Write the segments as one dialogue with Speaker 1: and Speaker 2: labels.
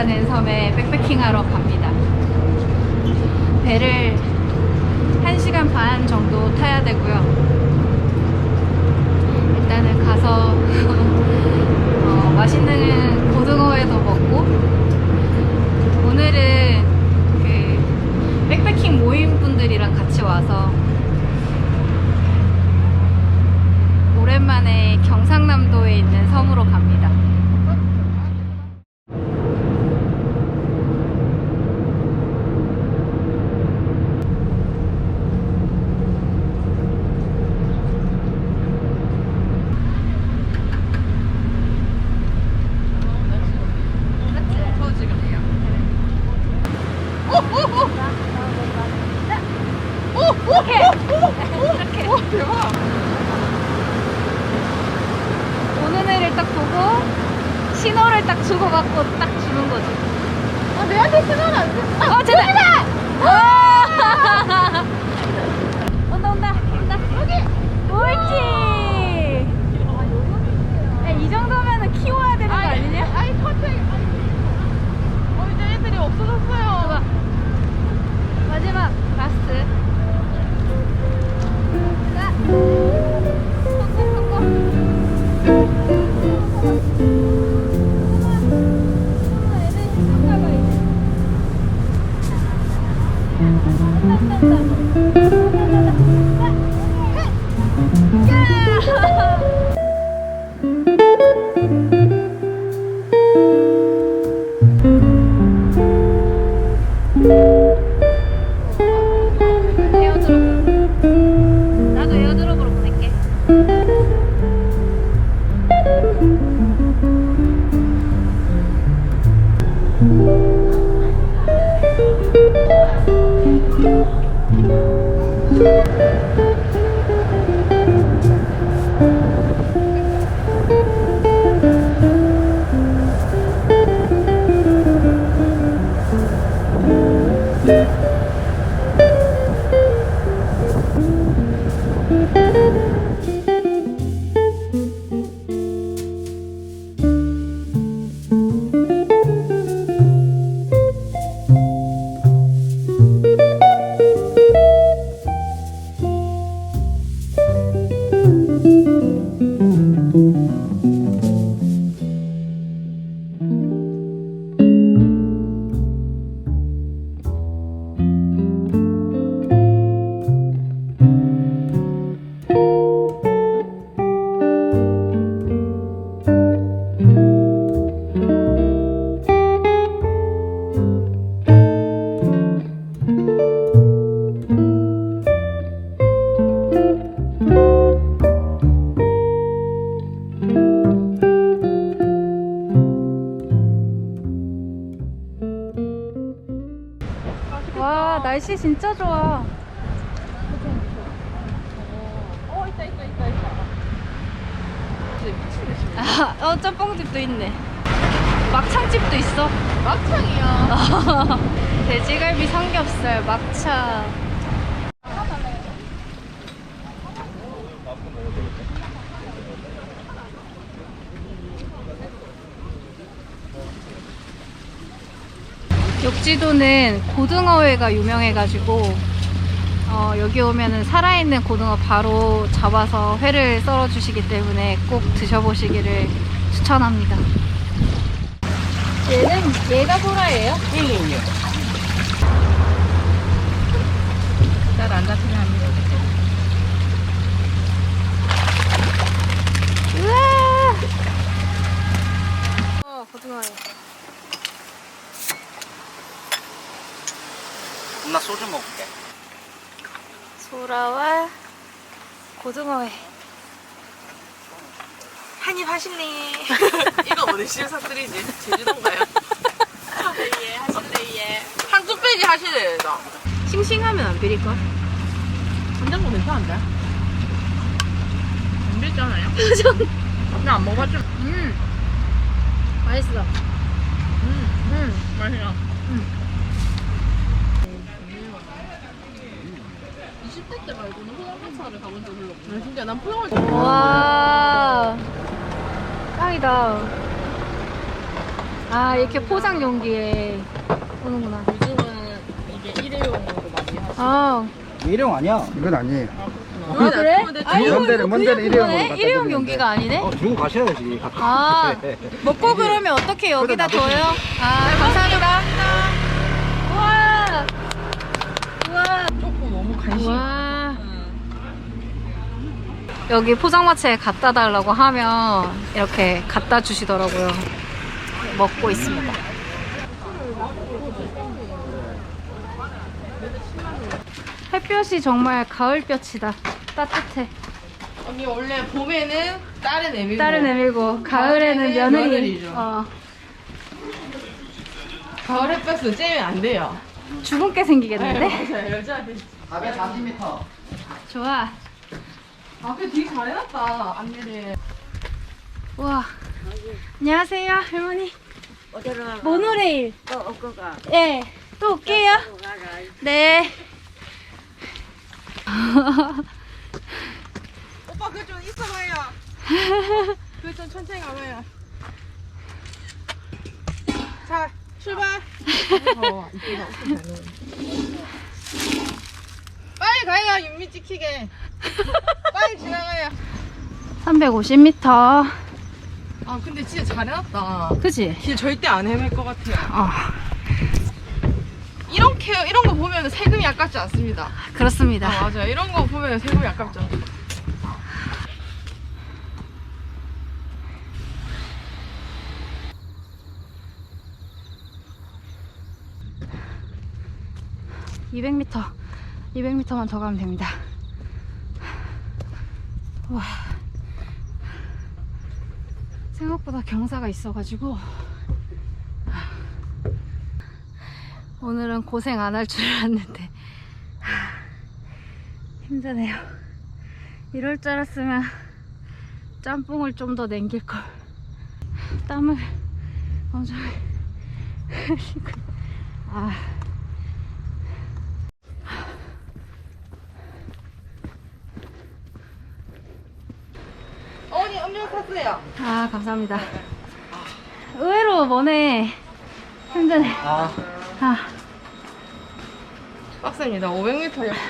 Speaker 1: 욕지도라는 섬에 백패킹하러 갑니다. 배를 1시간 반 정도 타야 되고요. 일단은 가서 어, 맛있는 고등어회도 먹고 오늘은 그 백패킹 모임 분들이랑 같이 와서 오랜만에 경상남도에 있는 섬으로 갑니다. Thank you. 진짜 좋아.
Speaker 2: 어 있다 있다 있다 있다.
Speaker 1: 아, 어 짬뽕집도 있네. 막창집도 있어.
Speaker 2: 막창이야.
Speaker 1: 돼지갈비 삼겹살 막차 욕지도는 고등어회가 유명해가지고 어, 여기 오면은 살아있는 고등어 바로 잡아서 회를 썰어 주시기 때문에 꼭 드셔보시기를 추천합니다. 얘는 얘가 소라예요?
Speaker 2: 잘안 잡히면 합니다.
Speaker 1: 우와! 어, 고등어회.
Speaker 3: 나 소주 먹을게.
Speaker 1: 소라와 고등어회.
Speaker 2: 한입 하실래? 이거 어디 시사들이지? 제주도인가요? 예, 하실래, 예. 한 뚝배기 하실래, 나.
Speaker 1: 싱싱하면 안 비릴걸?
Speaker 2: 간장도 괜찮은데? 안 비잖아요? 그냥 안 먹어봤죠?
Speaker 1: 음. 맛있어.
Speaker 2: 음,
Speaker 1: 음.
Speaker 2: 맛있어.
Speaker 1: 음.
Speaker 2: 10대 때 말고는 포장마차를 가본 적 별로 없어. 진짜 난 포장마차
Speaker 1: 와 짱이다 아 이렇게 포장 용기에 오는구나
Speaker 2: 요즘은 이게 일회용으로 많이 하지.
Speaker 1: 아
Speaker 3: 일용 아니야? 이건 아니에요.
Speaker 1: 아, 그래? 아, 이거
Speaker 3: 먼 데는 먼 데는 일회용으로
Speaker 1: 그거네?
Speaker 3: 갖다
Speaker 1: 일회용
Speaker 3: 드리는데.
Speaker 1: 용기가 아니네?
Speaker 3: 어, 들고 가셔야지.
Speaker 1: 아 먹고 그러면 어떻게 여기다 둬요? 아 감사합니다 우와 우와
Speaker 2: 조금 너무 간식.
Speaker 1: 우와 여기 포장마차에 갖다 달라고 하면 이렇게 갖다 주시더라고요 먹고 있습니다 햇볕이 정말 가을볕이다 따뜻해
Speaker 2: 언니 원래 봄에는 딸을 내밀고
Speaker 1: 딸을 내밀고 가을에는
Speaker 2: 가을에는
Speaker 1: 며느리
Speaker 2: 며느리죠.
Speaker 1: 어,
Speaker 2: 가을 햇볕을 쬐면 안 돼요.
Speaker 1: 게 생기겠는데?
Speaker 2: 맞아요. 여자들.
Speaker 3: 440m.
Speaker 1: 좋아
Speaker 2: 아, 그래 되게 잘해놨다. 안내를.
Speaker 1: 우와 안녕하세요 할머니
Speaker 4: 어디로 가?
Speaker 1: 모노레일
Speaker 4: 또 얻고 가.
Speaker 1: 예, 또 올게요.
Speaker 4: 또 가라.
Speaker 1: 네.
Speaker 2: 오빠 그거 좀 있어봐요. 그거 좀 천천히 가봐요. 자, 출발. 잘 가요, 윤미 찍히게. 빨리 지나가요.
Speaker 1: 350m.
Speaker 2: 아, 근데 진짜 잘 해놨다.
Speaker 1: 그지?
Speaker 2: 길 절대 안 헤맬 것 같아요.
Speaker 1: 어,
Speaker 2: 이런 케어, 이런 거 보면 세금이 아깝지 않습니다.
Speaker 1: 그렇습니다.
Speaker 2: 아, 맞아요. 이런 거 보면 세금이 아깝죠.
Speaker 1: 이 200m. 200m만 더 가면 됩니다. 와. 생각보다 경사가 있어가지고. 오늘은 고생 안 할 줄 알았는데. 힘드네요. 이럴 줄 알았으면 짬뽕을 좀 더 남길 걸. 땀을 엄청 흘리고. 아.
Speaker 2: 어머니, 샀어요.
Speaker 1: 아, 감사합니다. 의외로 머네. 힘드네.
Speaker 3: 아,
Speaker 1: 아,
Speaker 2: 빡셉니다. 500m 역시.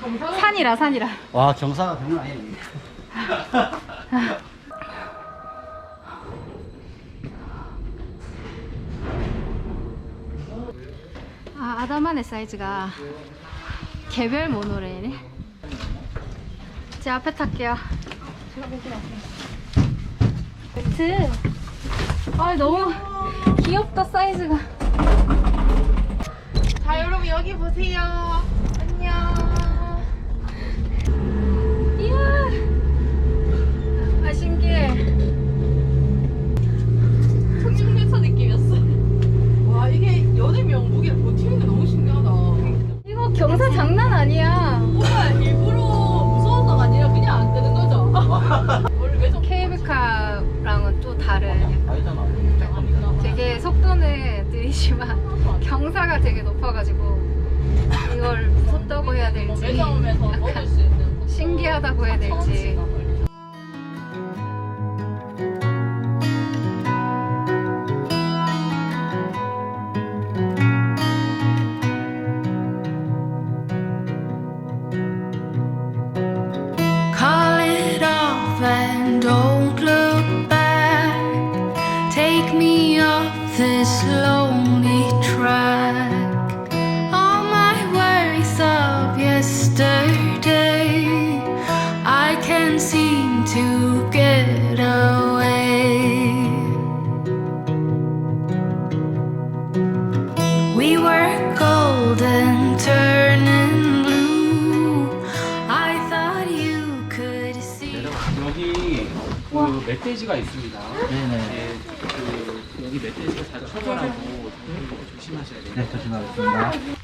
Speaker 2: 정상
Speaker 1: 산이라, 산이라.
Speaker 3: 와, 경사가 장난 아니네.
Speaker 1: 아, 아담한의 사이즈가 개별 모노레일. 제 앞에 탈게요. 배트. 아, 너무 귀엽다, 사이즈가.
Speaker 2: 자, 여러분 여기 보세요. 안녕.
Speaker 1: 이야. 아, 신기해.
Speaker 2: 청룡열차 느낌이었어. 와, 이게 여름이면 무게를 버티는 게 너무 신기하다.
Speaker 1: 이거 경사 장난 아니야.
Speaker 2: 뭐야, 일부러 무서워서가 아니라 그냥 안 뜨는 거죠? 원래 왜 저...
Speaker 1: 케이블카랑은 또 다른. 되게 속도는 느리지만 경사가 되게 높아가지고 이걸 무섭다고 해야 될지
Speaker 2: 있는
Speaker 1: 신기하다고 해야 될지
Speaker 5: 멧돼지가 자주 처벌하고 조심하셔야 돼요.
Speaker 3: 네, 조심하겠습니다.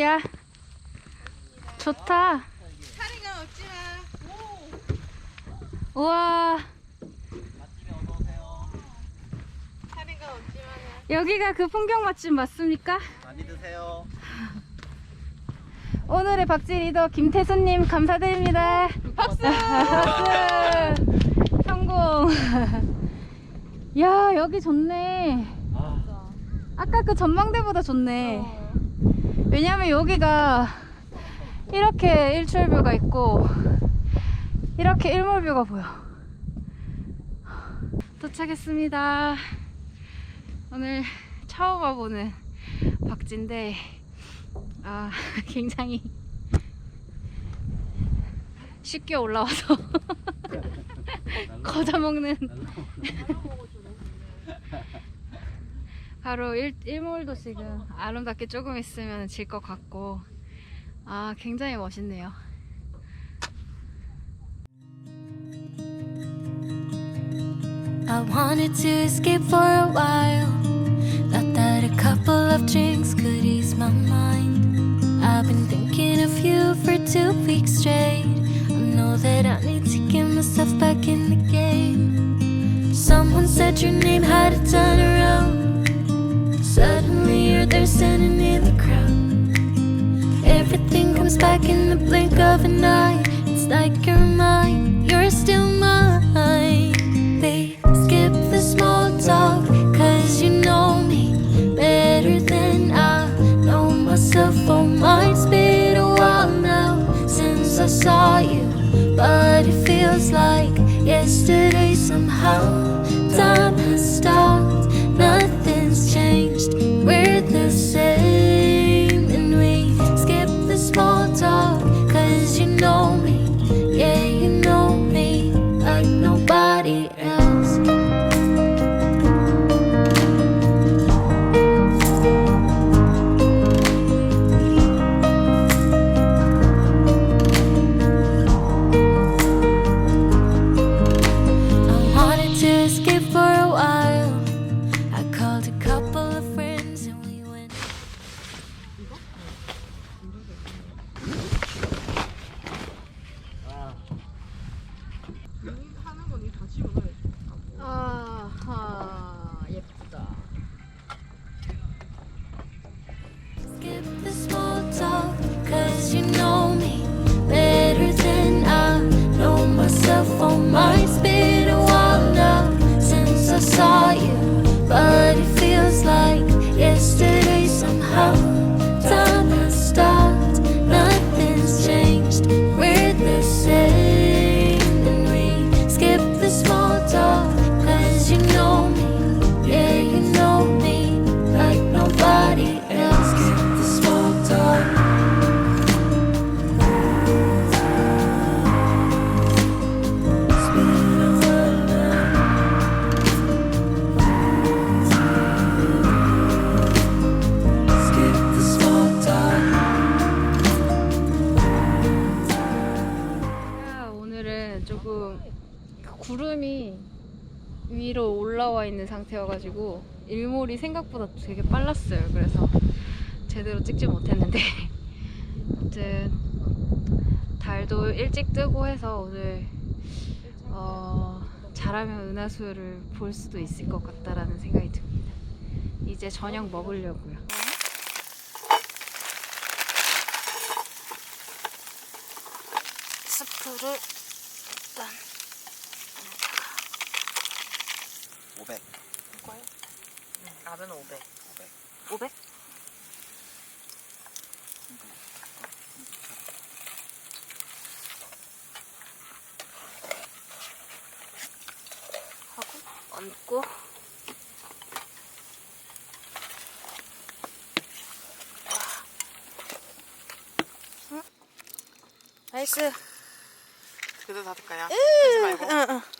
Speaker 1: 여기야. 좋다.
Speaker 2: 사리가 없지만
Speaker 1: 우와.
Speaker 2: 사리가 없지만
Speaker 1: 여기가 그 풍경 맛집 맞습니까?
Speaker 3: 많이 드세요.
Speaker 1: 오늘의 박지 리더 김태수님 감사드립니다. 박수! 박수! 성공! 야, 여기 좋네. 아까 그 전망대보다 좋네. 왜냐면 여기가 이렇게 일출뷰가 있고, 이렇게 일몰뷰가 보여. 도착했습니다. 오늘 처음 와보는 박지인데, 아, 굉장히 쉽게 올라와서 거저 먹는 바로 일, 일몰도 지금 아름답게 조금 있으면 질 것 같고 아 굉장히 멋있네요
Speaker 6: I wanted to escape for a while. Thought that a couple of drinks could ease my mind. I've been thinking of you for two weeks straight. I know that I need to get myself back in the game. Someone said your name had a turn around. Standing in the crowd. Everything comes back in the blink of an eye. It's like you're mine, you're still mine. They skip the small talk, cause you know me better than I know myself. Oh, mine's been a while now since I saw you, but it feels like yesterday somehow.
Speaker 1: 구름이 위로 올라와 있는 상태여가지고 일몰이 생각보다 되게 빨랐어요. 그래서 제대로 찍지 못했는데 아무튼 달도 일찍 뜨고 해서 오늘 어, 잘하면 은하수를 볼 수도 있을 것 같다라는 생각이 듭니다. 이제 저녁 먹으려고요. 스프를 500.
Speaker 3: 이거요?
Speaker 2: 응, 라면 500.
Speaker 1: 500.
Speaker 7: 500? 하고 얹고 응? 나이스
Speaker 8: 그래도 닫을까요? 끄지 말고
Speaker 7: 응, 응.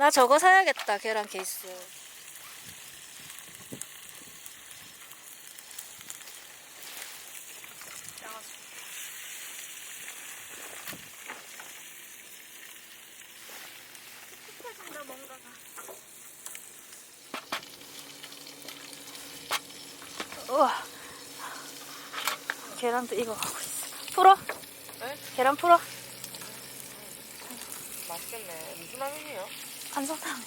Speaker 7: 나 저거 사야겠다 계란 케이스 우와 계란도 익어가고 있어 풀어?
Speaker 8: 네?
Speaker 7: 계란 풀어?
Speaker 8: 맛있겠네. 무슨 라면이에요?
Speaker 7: 간성탕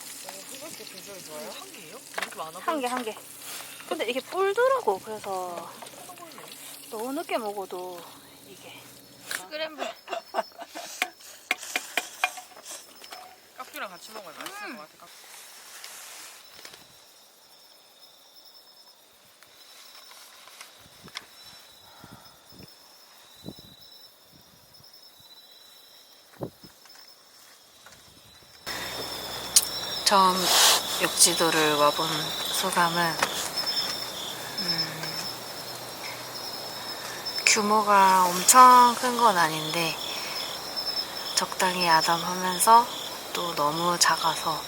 Speaker 8: 이것도 굉장히 좋아요. 한 개예요? 이렇게 많아
Speaker 7: 한 개 한 개. 근데 이게 불더라고 그래서 너무 늦게 먹어도 이게 스크램블
Speaker 8: 깍두기랑 같이 먹어야 맛있을 것 같아.
Speaker 7: 처음 욕지도를 와본 소감은 음, 규모가 엄청 큰 건 아닌데 적당히 아담하면서 또 너무 작아서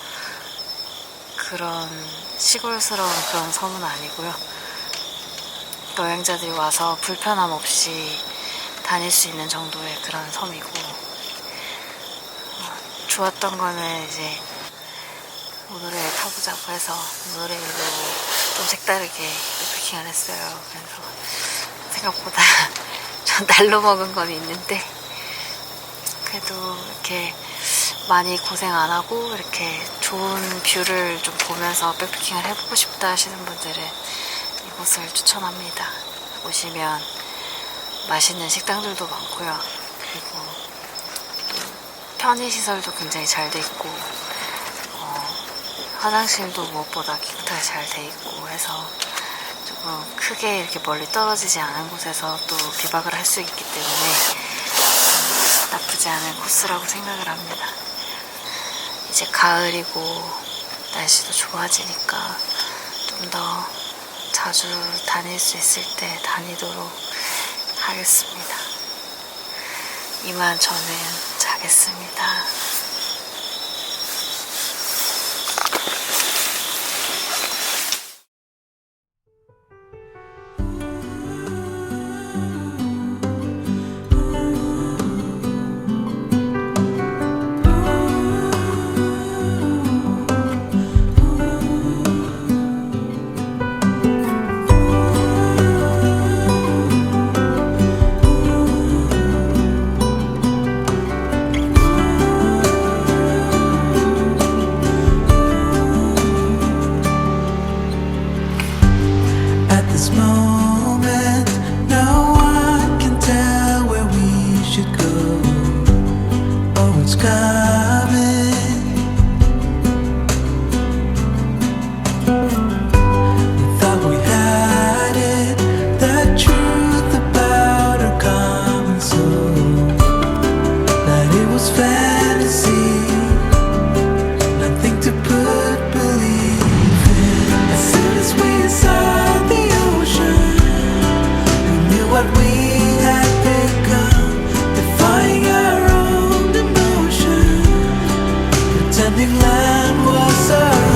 Speaker 7: 그런 시골스러운 그런 섬은 아니고요. 여행자들이 와서 불편함 없이 다닐 수 있는 정도의 그런 섬이고 어, 좋았던 거는 이제 모노레일 타보자고 해서 모노레일로 좀 색다르게 백패킹을 했어요. 그래서 생각보다 좀 날로 먹은 건 있는데 그래도 이렇게 많이 고생 안 하고 이렇게 좋은 뷰를 좀 보면서 백패킹을 해보고 싶다 하시는 분들은 이곳을 추천합니다. 오시면 맛있는 식당들도 많고요. 그리고 또 편의시설도 굉장히 잘 돼 있고 어, 화장실도 무엇보다 깨끗하게 잘돼 있고 해서 조금 크게 이렇게 멀리 떨어지지 않은 곳에서 또 비박을 할 수 있기 때문에 음, 나쁘지 않은 코스라고 생각을 합니다. 이제 가을이고 날씨도 좋아지니까 좀 더 자주 다닐 수 있을 때 다니도록 하겠습니다. 이만 저는 자겠습니다.
Speaker 9: Aming land was